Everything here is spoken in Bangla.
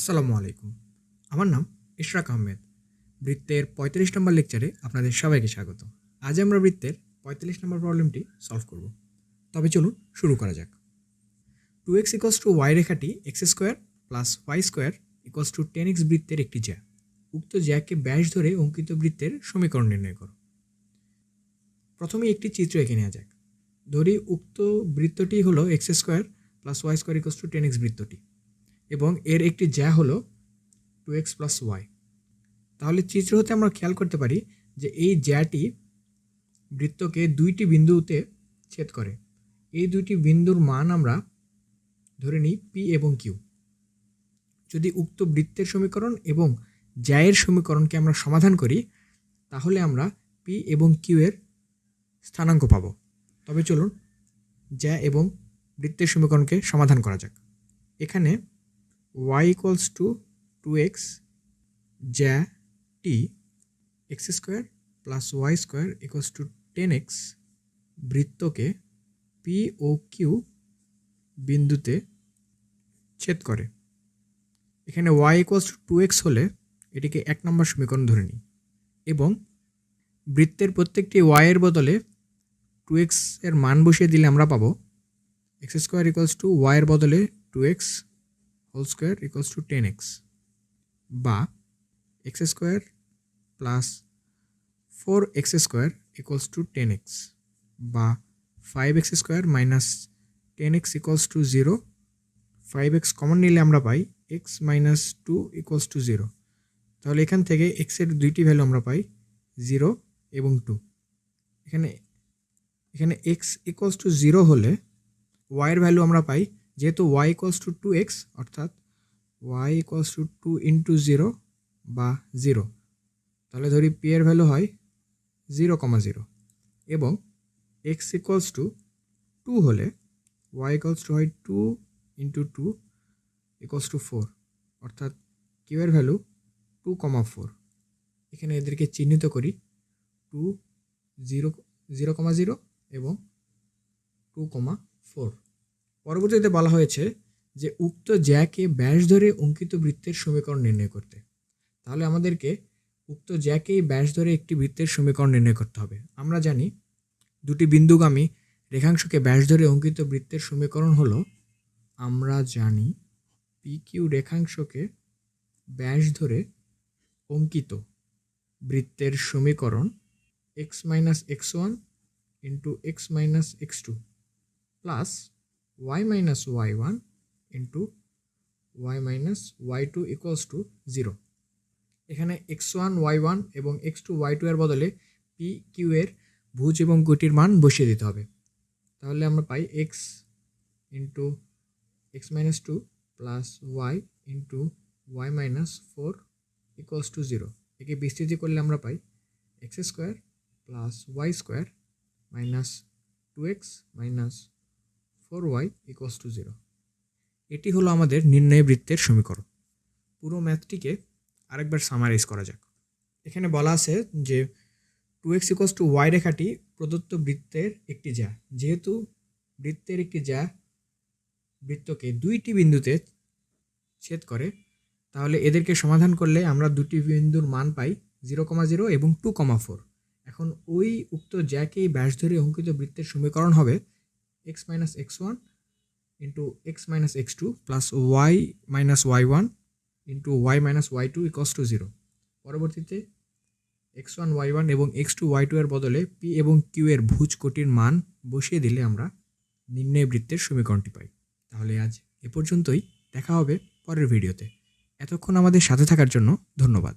আসসালামু আলাইকুম। আমার নাম ইশরাক আহমেদ। বৃত্তের পঁয়ত্রিশ নম্বর লেকচারে আপনাদের সবাইকে স্বাগত। আজ আমরা বৃত্তের পঁয়তাল্লিশ নম্বর প্রবলেমটি সলভ করব। তবে চলুন শুরু করা যাক। Two X equals to Y রেখাটি X square plus Y square equals to ten X বৃত্তের একটি জ্যা। উক্ত জ্যাকে ব্যাস ধরে অঙ্কিত বৃত্তের সমীকরণ নির্ণয় করো। প্রথমে একটি চিত্র এঁকে নেওয়া যাক। ধরি উক্ত বৃত্তটি হলো X square plus Y square equals to ten X বৃত্তটি। এবং এর একটি জ্যা হলো টু এক্স প্লাস ওয়াই তাহলে চিত্র হতে আমরা খেয়াল করতে পারি যে এই জ্যাটি বৃত্তকে দুইটি বিন্দুতে ছেদ করে। এই দুইটি বিন্দুর মান আমরা ধরে নিই পি এবং কিউ যদি উক্ত বৃত্তের সমীকরণ এবং জ্যায়ের সমীকরণকে আমরা সমাধান করি, তাহলে আমরা পি এবং কিউ এর স্থানাঙ্ক পাব। তবে চলুন, জ্যা এবং বৃত্তের সমীকরণকে সমাধান করা যাক। এখানে y equals to two X জ্যা টি X square plus Y square equals to ten X বৃত্তকে P ও কিউ বিন্দুতে ছেদ করে। এখানে Y equals to two X হলে এটিকে এক নম্বর সমীকরণ ধরে নিই এবং বৃত্তের প্রত্যেকটি ওয়াইয়ের বদলে টু এক্সের মান বসিয়ে দিলে আমরা পাবো এক্স স্কোয়ার ইকুয়ালস টু ওয়াইয়ের বদলে two X whole square equals to ten X বা X square plus four X square equals to ten X বা five X square minus ten X equals to zero five X common নিলে আমরা পাই X minus two equals to zero তাহলে এখান থেকে এক্সের দুইটি ভ্যালু আমরা পাই জিরো এবং টু এখানে এখানে এক্স ইকুয়ালস টু জিরো হলে ওয়াইয়ের ভ্যালু আমরা পাই যেহেতু Y equals to two X অর্থাৎ Y equals to two into zero বা জিরো তাহলে ধরি পি এর ভ্যালু হয় জিরো কমা জিরো এবং এক্স ইকুয়ালস টু টু হলে ওয়াই ইকুয়ালস টু হয় two into two equals to four অর্থাৎ কিউ এর ভ্যালু টু কমা ফোর এখানে এদেরকে চিহ্নিত করি two zero zero comma zero এবং টু কমা ফোর পরবর্তীতে বলা হয়েছে যে, উক্ত জ্যাকে ব্যাস ধরে অঙ্কিত বৃত্তের সমীকরণ নির্ণয় করতে। তাহলে আমাদেরকে উক্ত জ্যাকেই ব্যাস ধরে একটি বৃত্তের সমীকরণ নির্ণয় করতে হবে। আমরা জানি দুটি বিন্দুগামী রেখাংশকে ব্যাস ধরে অঙ্কিত বৃত্তের সমীকরণ হলো, আমরা জানি পি কিউ রেখাংশকে ব্যাস ধরে অঙ্কিত বৃত্তের সমীকরণ X minus X one into X minus X two plus Y one into Y minus Y two equals to zero এখানে এক্স ওয়ান ওয়াই ওয়ান এবং এক্স টু ওয়াই টু এর বদলে পি কিউ এর ভুজ এবং গুটির মান বসিয়ে দিতে হবে। তাহলে আমরা পাই X into X minus two plus Y into Y minus four equals to zero একে বিস্তৃতি করলে আমরা পাই X square plus Y square minus two X minus four Y equals to zero এটি হলো আমাদের নির্ণয় বৃত্তের সমীকরণ। পুরো ম্যাথটিকে আরেকবার সামারাইজ করা যাক। এখানে বলা আছে যে two X equals to Y রেখাটি প্রদত্ত বৃত্তের একটি যা। যেহেতু বৃত্তের একটি যা বৃত্তকে দুইটি বিন্দুতে ছেদ করে, তাহলে এদেরকে সমাধান করলে আমরা দুটি বিন্দুর মান পাই জিরো কমা জিরো এবং টু কমা ফোর এখন ওই উক্ত জ্যাকেই ব্যাস ধরে অঙ্কিত বৃত্তের সমীকরণ হবে into X minus X two plus Y minus Y one into Y minus Y two equals to zero পরবর্তীতে এক্স ওয়ান ওয়াই ওয়ান এবং এক্স টু ওয়াই টু এর বদলে পি এবং কিউ এর ভুজ কোটির মান বসিয়ে দিলে আমরা নিম্নে বৃত্তের সমীকরণটি পাই। তাহলে আজ এ পর্যন্তই, দেখা হবে পরের ভিডিওতে। এতক্ষণ আমাদের সাথে থাকার জন্য ধন্যবাদ।